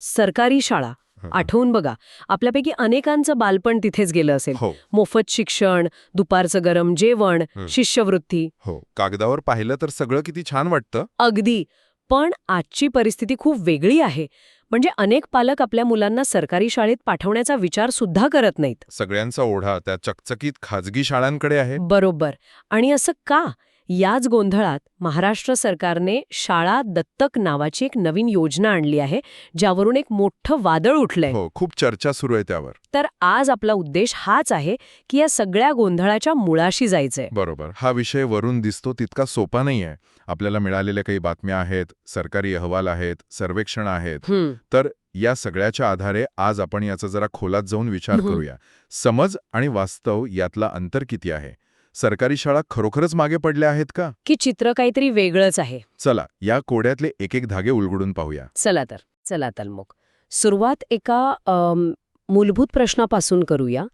सरकारी शाळा. आठवून बघा आपल्यापैकी अनेकांचं बालपण तिथेच गेलं असेल. हो. मोफत शिक्षण दुपारचं गरम जेवण. शिष्यवृत्ती. हो कागदावर पाहिलं तर सगळं किती छान वाटतं. अगदी. पण आजची परिस्थिती खूप वेगळी आहे. म्हणजे अनेक पालक आपल्या मुलांना सरकारी शाळेत पाठवण्याचा विचार सुद्धा करत नाहीत. सगळ्यांचा ओढा त्या चकचकीत खाजगी शाळांकडे आहे. बरोबर. आणि असं का? याच गोंधळात महाराष्ट्र सरकारने शाळा दत्तक नावाची एक नवीन योजना आणली आहे ज्यावरून एक मोठं वादळ उठलंय. हो खूप चर्चा सुरू आहे त्यावर. तर आज आपला उद्देश हाच आहे की या सगळ्या गोंधळाच्या मुळाशी जायचंय. बरोबर. हा विषय वरून दिसतो तितका सोपा नाही आहे आपल्याला मिळालेल्या काही बातम्या आहेत सरकारी अहवाल आहेत सर्वेक्षण आहेत. तर या सगळ्याच्या आधारे आज आपण याचा जरा खोलात जाऊन विचार. करूया. समज आणि वास्तव यातला अंतर किती आहे? सरकारी शाळा खरोखरच मागे पडल्या आहेत का? की चित्र काहीतरी वेगळंच आहे. चला या कोड्यातले एक एक धागे उलगडून पाहूया. चला तर चला तर मग. सुरुवात एका अम, मूलभूत प्रश्नापासून करूया.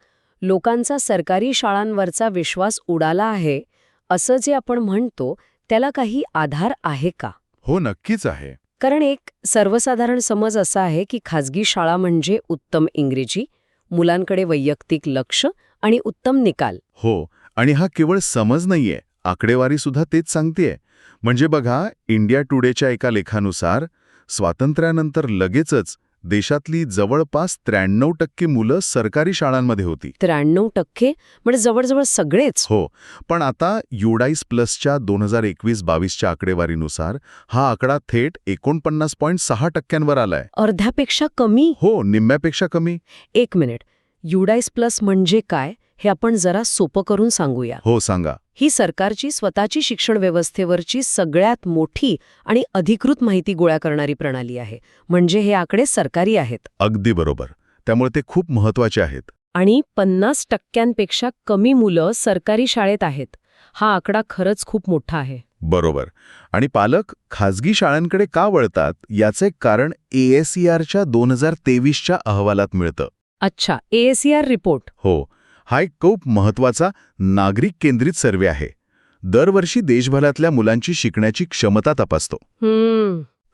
लोकांचा सरकारी शाळांवरचा विश्वास उडाला आहे असं जे आपण म्हणतो त्याला काही आधार आहे का? हो नक्कीच आहे. कारण एक सर्वसाधारण समज असा आहे की खाजगी शाळा म्हणजे उत्तम इंग्रजी मुलांकडे वैयक्तिक लक्ष आणि उत्तम निकाल. हो आणि हा केवळ समज नाहीये आकडेवारी सुद्धा तेच सांगतेय. म्हणजे बघा इंडिया टुडेच्या एका लेखानुसार स्वातंत्र्यानंतर लगेचच देशातली जवळपास त्र्याण्णव टक्के मुलं सरकारी शाळांमध्ये होती. त्र्याण्णव टक्के? म्हणजे जवळजवळ सगळेच? हो पण आता युडाईस प्लसच्या दोन हजार एकवीस बावीसच्या आकडेवारीनुसार हा आकडा थेट एकोणपन्नास पॉईंट सहा टक्क्यांवर आलाय. अर्ध्यापेक्षा कमी? हो निम्म्यापेक्षा कमी. एक मिनिट. युडाईस प्लस म्हणजे काय? हे आपण जरा सोपं करून सांगूया. हो सांगा. ही सरकारची स्वतःची शिक्षण व्यवस्थेवरची सगळ्यात मोठी आणि अधिकृत माहिती गोळा करणारी प्रणाली आहे. म्हणजे हे आकडे सरकारी आहेत. अगदी बरोबर. त्यामुळे ते खूप महत्त्वाचे आहेत. आणि पन्नास टक्क्यांपेक्षा कमी मुलं सरकारी शाळेत आहेत. हा आकडा खरंच खूप मोठा आहे. बरोबर. आणि पालक खाजगी शाळांकडे का वळतात याचे कारण एएसईआरच्या दोन हजार तेवीसच्या अहवालात मिळतं. अच्छा एएसईआर रिपोर्ट हो. हा एक खूप महत्त्वाचा नागरिक केंद्रित सर्वे आहे. दरवर्षी देशभरातल्या मुलांची शिकण्याची क्षमता तपासतो.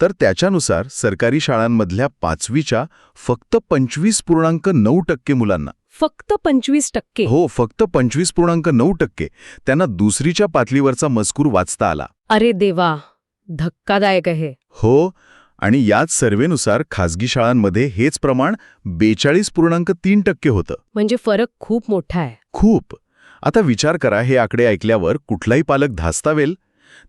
तर त्याच्यानुसार सरकारी शाळांमधल्या पाचवीच्या फक्त पंचवीस पूर्णांक नऊ टक्के मुलांना. फक्त पंचवीस टक्के? हो फक्त पंचवीस पूर्णांक नऊ टक्के. त्यांना दुसरीच्या पातळीवरचा मजकूर वाचता आला. अरे देवा धक्कादायक आहे. हो आणि याच सर्वेनुसार खाजगी शाळांमध्ये हेच प्रमाण बेचाळीस पूर्णांक तीन टक्के होतं. म्हणजे फरक खूप मोठा आहे. खूप. आता विचार करा हे आकडे ऐकल्यावर कुठलाही पालक धास्तावेल?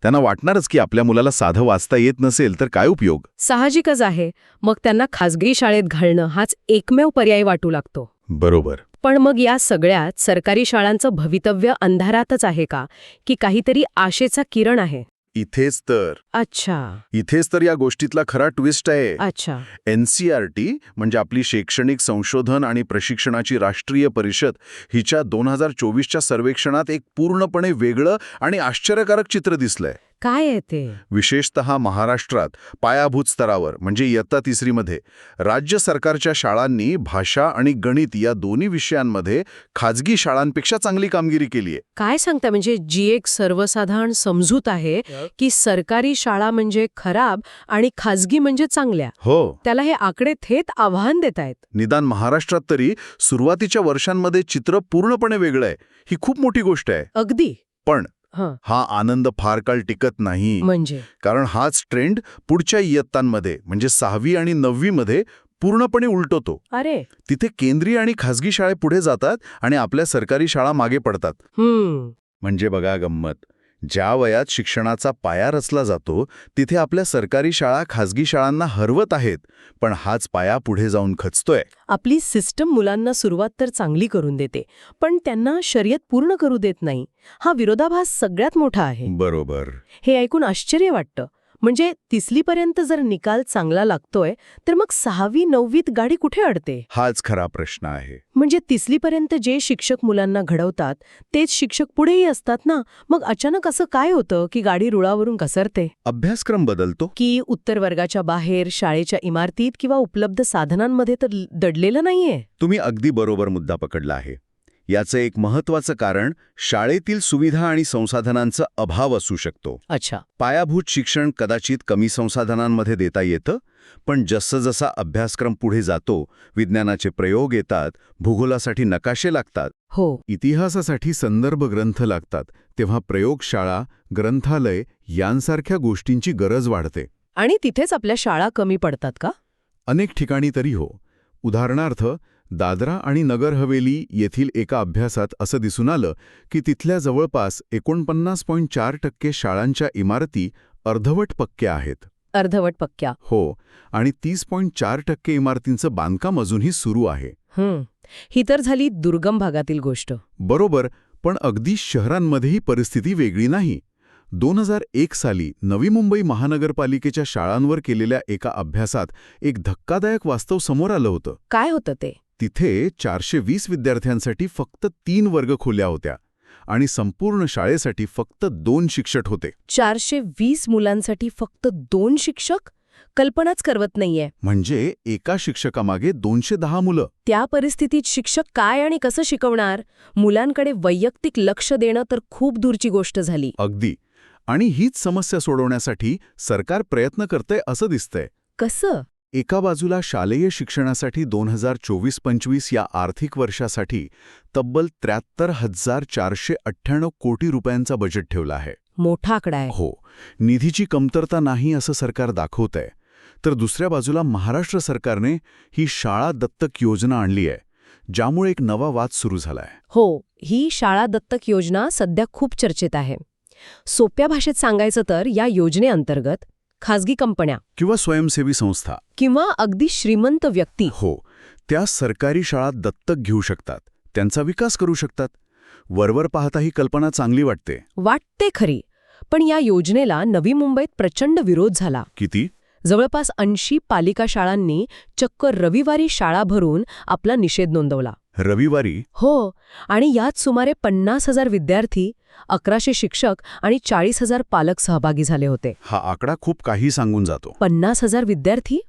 त्यांना वाटणारच की आपल्या मुलाला साधं वाचता येत नसेल तर काय उपयोग? साहजिकच आहे. मग त्यांना खाजगी शाळेत घालणं हाच एकमेव पर्याय वाटू लागतो. बरोबर. पण मग या सगळ्यात सरकारी शाळांचं भवितव्य अंधारातच आहे का? की काहीतरी आशेचा किरण आहे? इथेच तर. अच्छा. इथेच तर या गोष्टीतला खरा ट्विस्ट आहे. अच्छा. एनसीआरटी म्हणजे आपली शैक्षणिक संशोधन आणि प्रशिक्षणाची राष्ट्रीय परिषद हिच्या दोन हजार चोवीसच्या सर्वेक्षणात एक पूर्णपणे वेगळं आणि आश्चर्यकारक चित्र दिसलंय. काय आहे ते? विशेषतः महाराष्ट्रात पायाभूत स्तरावर म्हणजे इयत्ता तिसरीमध्ये राज्य सरकारच्या शाळांनी भाषा आणि गणित या दोन्ही विषयांमध्ये खाजगी शाळांपेक्षा चांगली कामगिरी केली आहे. काय सांगता म्हणजे जी एक सर्वसाधारण समजूत आहे की सरकारी शाळा म्हणजे खराब आणि खाजगी म्हणजे चांगल्या. हो. त्याला हे आकडे थेट आव्हान देत आहेत. निदान महाराष्ट्रात तरी सुरुवातीच्या वर्षांमध्ये चित्र पूर्णपणे वेगळं आहे. ही खूप मोठी गोष्ट आहे. अगदी. पण हं. हा आनंद फार काळ टिकत नाही. म्हणजे? कारण हाच ट्रेंड पुढच्या इयत्तांमध्ये म्हणजे सहावी आणि नववीमध्ये पूर्णपणे उलटवतो अरे! तिथे केंद्रीय आणि खासगी शाळे पुढे जातात आणि आपल्या सरकारी शाळा मागे पडतात. म्हणजे बघा गंमत. ज्या वयात शिक्षणाचा पाया रचला जातो तिथे आपल्या सरकारी शाळा खासगी शाळांना हरवत आहेत पण हाच पाया पुढे जाऊन खचतोय. आपली सिस्टम मुलांना सुरुवात तर चांगली करून देते पण त्यांना शर्यत पूर्ण करू देत नाही. हा विरोधाभास सगळ्यात मोठा आहे. बरोबर. हे ऐकून आश्चर्य वाटतं. म्हणजे तिसलीपर्यंत जर निकाल चांगला लागतोय तर मग सहावी नववीत गाडी कुठे अडते? हाच खरा प्रश्न आहे. म्हणजे तिसलीपर्यंत जे शिक्षक मुलांना घडवतात तेच शिक्षक पुढेही असतात ना? मग अचानक असं काय होतं की गाडी रुळावरून घसरते? अभ्यासक्रम बदलतो? की उत्तर वर्गाच्या बाहेर शाळेच्या इमारतीत किंवा उपलब्ध साधनांमध्ये तर दडलेलं नाहीये? तुम्ही अगदी बरोबर मुद्दा पकडला आहे. याचं एक महत्वाचं कारण शाळेतील सुविधा आणि संसाधनांचा अभाव असू शकतो. अच्छा. पायाभूत शिक्षण कदाचित कमी संसाधनांमध्ये देता येतं पण जसं जसा अभ्यासक्रम पुढे जातो विज्ञानाचे प्रयोग येतात भूगोलासाठी नकाशे लागतात. हो. इतिहासासाठी संदर्भ ग्रंथ लागतात तेव्हा प्रयोगशाळा ग्रंथालय यांसारख्या गोष्टींची गरज वाढते. आणि तिथेच आपल्या शाळा कमी पडतात का? अनेक ठिकाणी तरी हो. उदाहरणार्थ दादरा आणि नगर हवेली येथील एका अभ्यासात असं दिसून आलं की तिथल्या जवळपास एकोणपन्नास पॉईंट चार टक्के शाळांच्या इमारती अर्धवट पक्क्या आहेत. अर्धवट पक्क्या. हो आणि तीस पॉईंट चार टक्के इमारतींचं बांधकाम अजूनही सुरू आहे. हं. ही तर झाली दुर्गम भागातील गोष्ट. बरोबर पण अगदी शहरांमध्येही परिस्थिती वेगळी नाही. दोन हजार एक साली नवी मुंबई महानगरपालिकेच्या शाळांवर केलेल्या एका अभ्यासात एक धक्कादायक वास्तव समोर आलं होतं. काय होतं ते? तिथे चारशे वीस विद्यार्थ्यांसाठी फक्त तीन वर्ग खोल्या होत्या आणि संपूर्ण शाळेसाठी फक्त दोन शिक्षक होते. चारशे वीस मुलांसाठी फक्त दोन शिक्षक? कल्पनाच करवत नाहीये. म्हणजे एका शिक्षकामागे दोनशे दहा मुलं. त्या परिस्थितीत शिक्षक काय आणि कसं शिकवणार? मुलांकडे वैयक्तिक लक्ष देणं तर खूप दूरची गोष्ट झाली. अगदी. आणि हीच समस्या सोडवण्यासाठी सरकार प्रयत्न करतंय असं दिसतंय. कसं? एका बाजूला शालेय शिक्षणासाठी दोन हजार चोवीस पंचवीस या आर्थिक वर्षासाठी तब्बल त्र्याहत्तर हजार चारशे अठ्ठ्याण्णव कोटी रुपयांचा बजेट ठेवला आहे. मोठा आकडा आहे. हो निधीची कमतरता नाही असं सरकार दाखवतंय. तर दुसऱ्या बाजूला महाराष्ट्र सरकारने ही शाळा दत्तक योजना आणली आहे ज्यामुळे एक नवा वाद सुरू झालाय. हो ही शाळा दत्तक योजना सध्या खूप चर्चेत आहे. सोप्या भाषेत सांगायचं तर या योजनेअंतर्गत खाजगी कंपन्या किंवा स्वयंसेवी संस्था. किंवा अगदी श्रीमंत व्यक्ती. हो त्या सरकारी शाळा दत्तक घेऊ शकतात. त्यांचा विकास करू शकतात. वरवर पाहता ही कल्पना चांगली वाटते. वाटते खरी. पण या योजनेला नवी मुंबईत प्रचंड विरोध झाला. किती? जवळपास ऐंशी पालिका शाळांनी चक्क रविवारी शाळा भरून आपला निषेध नोंदवला. रविवारी? हो आणि यात सुमारे पन्नास हजार विद्यार्थी अकराशे शिक्षक आणि चाळीस हजार पालक सहभागी झाले होते. हा आकडा खूप काही सांगून जातो. पन्नास हजार विद्यार्थी?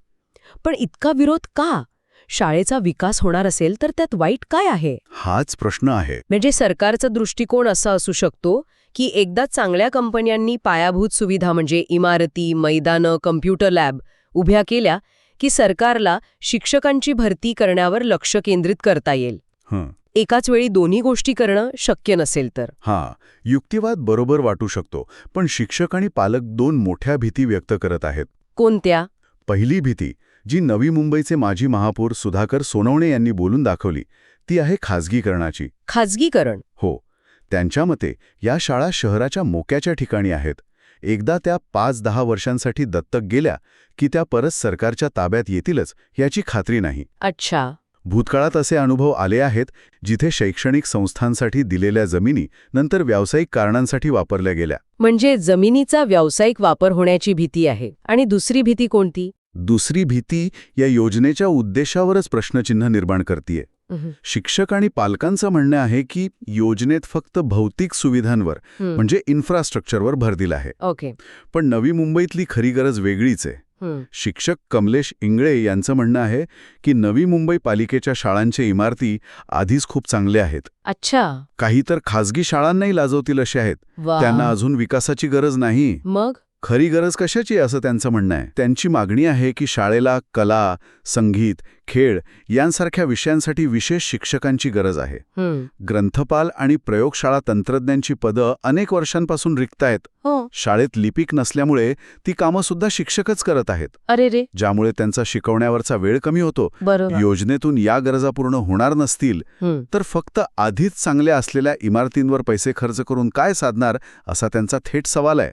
पण इतका विरोध का? शाळेचा विकास होणार असेल तर त्यात वाईट काय आहे? हाच प्रश्न आहे. म्हणजे सरकारचा दृष्टिकोन असा असू शकतो की एकदा चांगल्या कंपन्यांनी पायाभूत सुविधा म्हणजे इमारती मैदानं कम्प्युटर लॅब उभ्या केल्या की सरकारला शिक्षकांची भरती करण्यावर लक्ष केंद्रित करता येईल. हं. एकाच वेळी दोन्ही गोष्टी करणं शक्य नसेल तर. हां युक्तिवाद बरोबर वाटू शकतो पण शिक्षक आणि पालक दोन मोठ्या भीती व्यक्त करत आहेत. कोणत्या? पहिली भीती जी नवी मुंबईचे माजी महापौर सुधाकर सोनवणे यांनी बोलून दाखवली ती आहे खाजगीकरणाची. खाजगीकरण? हो त्यांच्या मते या शाळा शहराच्या मोक्याच्या ठिकाणी आहेत. एकदा त्या पाच दहा वर्षांसाठी दत्तक गेल्या की त्या परत सरकारच्या ताब्यात येतीलच याची खात्री नाही. अच्छा. भूतकाळात असे अनुभव आले आहेत जिथे शैक्षणिक संस्थांसाठी दिलेल्या जमिनी नंतर व्यावसायिक कारणांसाठी वापरल्या गेल्या. म्हणजे जमिनीचा व्यावसायिक वापर होण्याची भीती आहे. आणि दुसरी भीती कोणती? दुसरी भीती या योजनेच्या उद्देशावरच प्रश्नचिन्ह निर्माण करतीये. शिक्षक आणि पालकांचं म्हणणं आहे की योजनेत फक्त भौतिक सुविधांवर म्हणजे इन्फ्रास्ट्रक्चरवर भर दिला आहे. ओके. पण नवी मुंबईतली खरी गरज वेगळीच आहे. शिक्षक कमलेश इंगळे यांचं म्हणणं आहे की नवी मुंबई पालिकेच्या शाळांच्या इमारती आधीच खूप चांगल्या आहेत. अच्छा. काही तर खाजगी शाळांनाही लाजवतील असे आहेत. त्यांना अजून विकासाची गरज नाही. मग? खरी गरज कशाची असं त्यांचं म्हणणं आहे? त्यांची मागणी आहे की शाळेला कला संगीत खेळ यांसारख्या विषयांसाठी विशेष शिक्षकांची गरज आहे. ग्रंथपाल आणि प्रयोगशाळा तंत्रज्ञांची पदं अनेक वर्षांपासून रिक्त आहेत हो. शाळेत लिपिक नसल्यामुळे ती कामं सुद्धा शिक्षकच करत आहेत. अरे रे. ज्यामुळे त्यांचा शिकवण्यावरचा वेळ कमी होतो. योजनेतून या गरजा पूर्ण होणार नसतील तर फक्त आधीच चांगल्या असलेल्या इमारतींवर पैसे खर्च करून काय साधणार असा त्यांचा थेट सवाल आहे.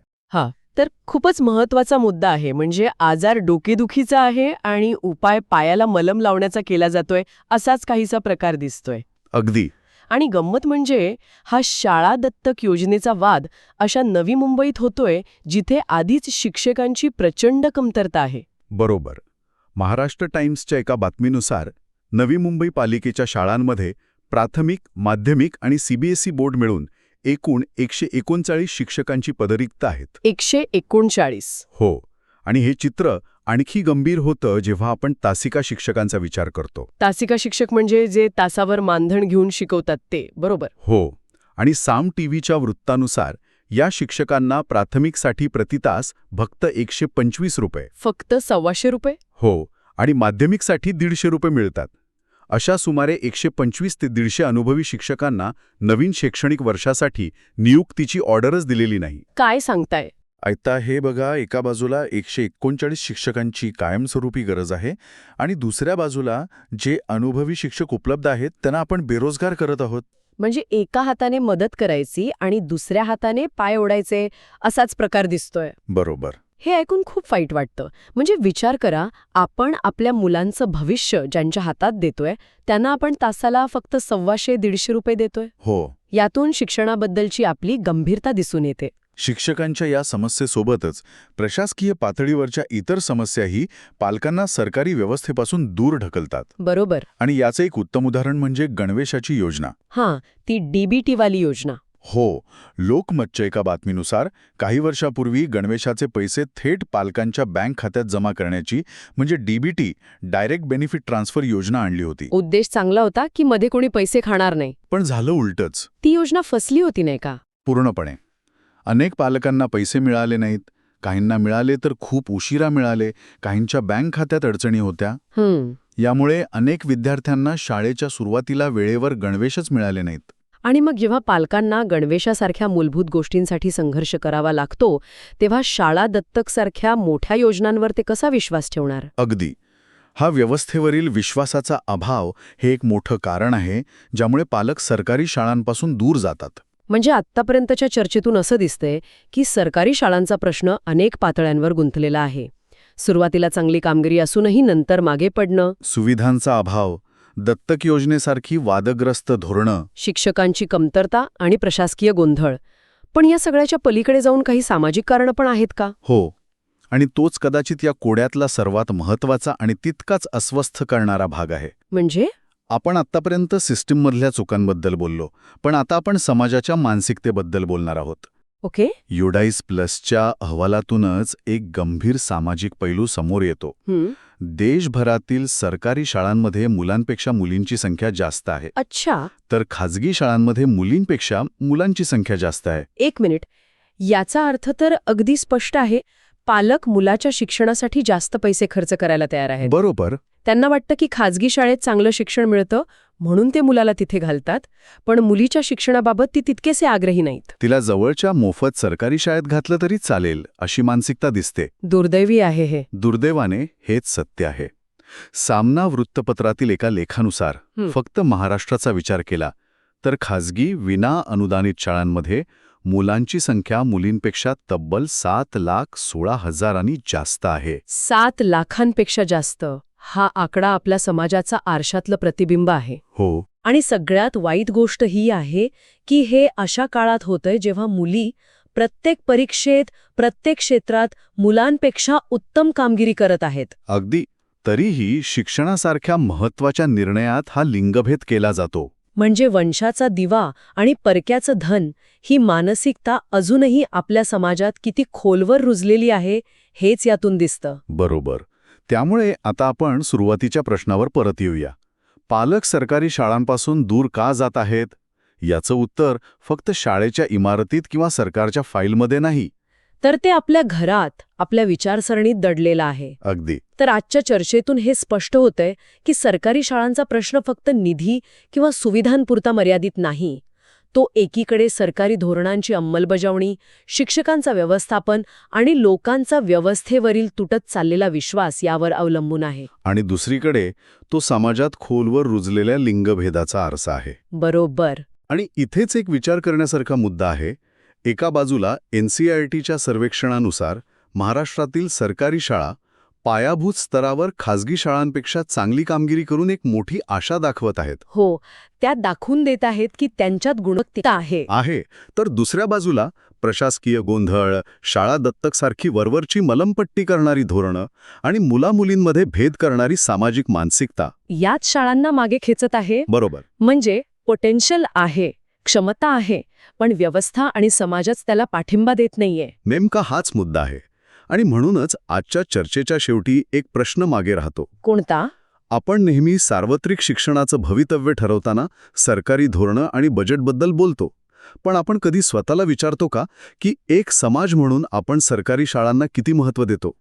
तर खूपच महत्त्वाचा मुद्दा आहे. म्हणजे आजार डोकेदुखीचा आहे आणि उपाय पायाला मलम लावण्याचा केला जातोय असाच काहीसा प्रकार दिसतोय. अगदी. आणि गंमत म्हणजे हा शाळा दत्तक योजनेचा वाद अशा नवी मुंबईत होतोय जिथे आधीच शिक्षकांची प्रचंड कमतरता आहे. बरोबर. महाराष्ट्र टाइम्सच्या एका बातमीनुसार नवी मुंबई पालिकेच्या शाळांमध्ये प्राथमिक माध्यमिक आणि सीबीएसई बोर्ड मिळून एकूण एकशे एकोणचाळीस शिक्षकांची पदरिक्त आहेत. एकशे एकोणचाळीस. हो आणि हे चित्र आणखी गंभीर होतं जेव्हा आपण तासिका शिक्षकांचा विचार करतो. तासिका शिक्षक म्हणजे जे तासावर मानधन घेऊन शिकवतात ते बरोबर? हो आणि साम टीव्हीच्या वृत्तानुसार या शिक्षकांना प्राथमिकसाठी प्रतितास फक्त एकशे पंचवीस रुपये. फक्त सव्वाशे रुपये? हो आणि माध्यमिकसाठी दीडशे रुपये मिळतात. अशा सुमारे एकशे पंचवीस ते दीडशे अनुभवी शिक्षकांना नवीन शैक्षणिक वर्षासाठी नियुक्तीची ऑर्डरच दिलेली नाही. काय सांगताय? आता हे बघा एका बाजूला एकशे एकोणचाळीस शिक्षकांची कायमस्वरूपी गरज आहे आणि दुसऱ्या बाजूला जे अनुभवी शिक्षक उपलब्ध आहेत त्यांना आपण बेरोजगार करत आहोत. म्हणजे एका हाताने मदत करायची आणि दुसऱ्या हाताने पाय ओढायचे असाच प्रकार दिसतोय. बरोबर. हे ऐकून खूप वाईट वाटतं. म्हणजे विचार करा आपण आपल्या मुलांचं भविष्य ज्यांच्या हातात देतोय त्यांना आपण तासाला फक्त सव्वाशे दीडशे रुपये देतोय? हो. यातून शिक्षणाबद्दलची आपली गंभीरता दिसून येते. शिक्षकांच्या या समस्येसोबतच प्रशासकीय पातळीवरच्या इतर समस्याही पालकांना सरकारी व्यवस्थेपासून दूर ढकलतात. बरोबर. आणि याचं एक उत्तम उदाहरण म्हणजे गणवेशाची योजना. हां ती डीबीटी वाली योजना. हो लोकमतच्या एका बातमीनुसार काही वर्षापूर्वी गणवेशाचे पैसे थेट पालकांच्या बँक खात्यात जमा करण्याची म्हणजे डीबीटी डायरेक्ट बेनिफिट ट्रान्सफर योजना आणली होती. उद्देश चांगला होता की मध्ये कोणी पैसे खाणार नाही? पण झालं उलटच. ती योजना फसली होती नाही का? पूर्णपणे. अनेक पालकांना पैसे मिळाले नाहीत. काहींना मिळाले तर खूप उशिरा मिळाले. काहींच्या बँक खात्यात अडचणी होत्या. यामुळे अनेक विद्यार्थ्यांना शाळेच्या सुरुवातीला वेळेवर गणवेशच मिळाले नाहीत. आणि मग जेव्हा पालकांना गणवेशासारख्या मूलभूत गोष्टींसाठी संघर्ष करावा लागतो तेव्हा शाळा दत्तकसारख्या मोठ्या योजनांवर ते कसा विश्वास ठेवणार? अगदी. हा व्यवस्थेवरील विश्वासाचा अभाव हे एक मोठं कारण आहे ज्यामुळे पालक सरकारी शाळांपासून दूर जातात. म्हणजे आत्तापर्यंतच्या चर्चेतून असं दिसतंय की सरकारी शाळांचा प्रश्न अनेक पातळ्यांवर गुंतलेला आहे. सुरुवातीला चांगली कामगिरी असूनही नंतर मागे पडणं सुविधांचा अभाव दत्तक योजनेसारखी वादग्रस्त धोरणं. शिक्षकांची कमतरता आणि प्रशासकीय गोंधळ. पण या सगळ्याच्या पलीकडे जाऊन काही सामाजिक कारणं पण आहेत का? हो. आणि तोच कदाचित या कोड्यातला सर्वात महत्त्वाचा आणि तितकाच अस्वस्थ करणारा भाग आहे. म्हणजे? आपण आत्तापर्यंत सिस्टीममधल्या चुकांबद्दल बोललो पण आता आपण समाजाच्या मानसिकतेबद्दल बोलणार आहोत. ओके? युडाईस प्लसच्या अहवालातूनच एक गंभीर सामाजिक पैलू समोर येतो. देशभरातील सरकारी शाळांमध्ये मुलांपेक्षा मुलींची संख्या जास्त आहे. अच्छा. तर खाजगी शाळांमध्ये मुलींपेक्षा मुलांची संख्या जास्त आहे. एक मिनिट. याचा अर्थ तर अगदी स्पष्ट आहे. पालक मुलाच्या शिक्षणासाठी जास्त पैसे खर्च करायला तयार आहेत. बरोबर. त्यांना वाटतं की खाजगी शाळेत चांगलं शिक्षण मिळतं म्हणून ते मुलाला तिथे घालतात पण मुलीच्या शिक्षणाबाबत ती तितकेसे आग्रही नाहीत. तिला जवळच्या मोफत सरकारी शाळेत घातलं तरी चालेल अशी मानसिकता दिसते. दुर्दैवी आहे हे. दुर्दैवाने हेच सत्य आहे. सामना वृत्तपत्रातील एका लेखानुसार. फक्त महाराष्ट्राचा विचार केला तर खाजगी विना अनुदानित शाळांमध्ये मुलांची संख्या मुलींपेक्षा तब्बल सात लाख सोळा हजारांनी जास्त आहे. सात लाखांपेक्षा जास्त. हा आकडा आपल्या समाजाचा आरशातलं प्रतिबिंब आहे. हो. आणि सगळ्यात वाईट गोष्ट ही आहे की हे अशा काळात होतंय जेव्हा मुली प्रत्येक परीक्षेत प्रत्येक क्षेत्रात मुलांपेक्षा उत्तम कामगिरी करत आहेत. अगदी. तरीही शिक्षणासारख्या महत्त्वाच्या निर्णयात हा लिंगभेद केला जातो. म्हणजे वंशाचा दिवा आणि परक्याचं धन ही मानसिकता अजूनही आपल्या समाजात किती खोलवर रुजलेली आहे हेच यातून दिसतं. बरोबर. त्यामुळे आता आपण सुरुवातीच्या प्रश्नावर परत येऊया. पालक सरकारी शाळांपासून दूर का जात आहेत? याचं उत्तर फक्त शाळेच्या इमारतीत किंवा सरकारच्या फाईलमध्ये नाही. तर ते आपल्या घरात आपल्या विचारसरणीत दडलेलं आहे. अगदी. तर आजच्या चर्चेतून हे स्पष्ट होतंय की सरकारी शाळांचा प्रश्न फक्त निधी किंवा सुविधांपुरता मर्यादित नाही. तो एकीकडे सरकारी धोरणांची अंमलबजावणी शिक्षकांचा व्यवस्थापन आणि लोकांचा व्यवस्थेवरील तुटत चाललेला विश्वास यावर अवलंबून आहे. आणि दुसरीकडे तो समाजात खोलवर रुजलेल्या लिंगभेदाचा आरसा आहे. बरोबर. आणि इथेच एक विचार करण्यासारखा मुद्दा आहे एका बाजूला एनसीआरटीच्या सर्वेक्षणानुसार महाराष्ट्रातील सरकारी शाळा पायाभूत स्तरावर खाजगी शाळांपेक्षा चांगली कामगिरी करून एक मोठी आशा दाखवत आहेत. हो त्या दाखवून देत आहेत की त्यांच्यात गुणवत्ता आहे. आहे. तर दुसऱ्या बाजूला प्रशासकीय गोंधळ शाळा दत्तकसारखी वरवरची मलमपट्टी करणारी धोरणं आणि मुलामुलींमध्ये भेद करणारी सामाजिक मानसिकता. याच शाळांना मागे खेचत आहे. बरोबर. म्हणजे पोटेन्शियल आहे. क्षमता आहे पण व्यवस्था आणि समाजच त्याला पाठिंबा देत नाहीये. नेमका हाच मुद्दा आहे. आणि म्हणूनच आजच्या चर्चेच्या शेवटी एक प्रश्न मागे राहतो. कोणता? आपण नेहमी सार्वत्रिक शिक्षणाचं भवितव्य ठरवताना सरकारी धोरणं आणि बजेटबद्दल बोलतो. पण आपण कधी स्वतःला विचारतो का की एक समाज म्हणून आपण सरकारी शाळांना किती महत्त्व देतो?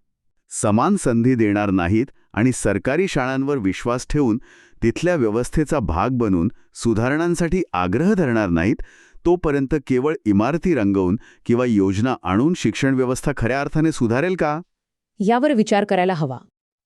समान संधी देणार नाहीत आणि सरकारी शाळांवर विश्वास ठेवून तिथल्या व्यवस्थेचा भाग बनून सुधारणांसाठी आग्रह धरणार नाहीत तोपर्यंत केवळ इमारती रंगवून किंवा योजना आणून शिक्षण व्यवस्था खऱ्या अर्थाने सुधारेल का? यावर विचार करायला हवा.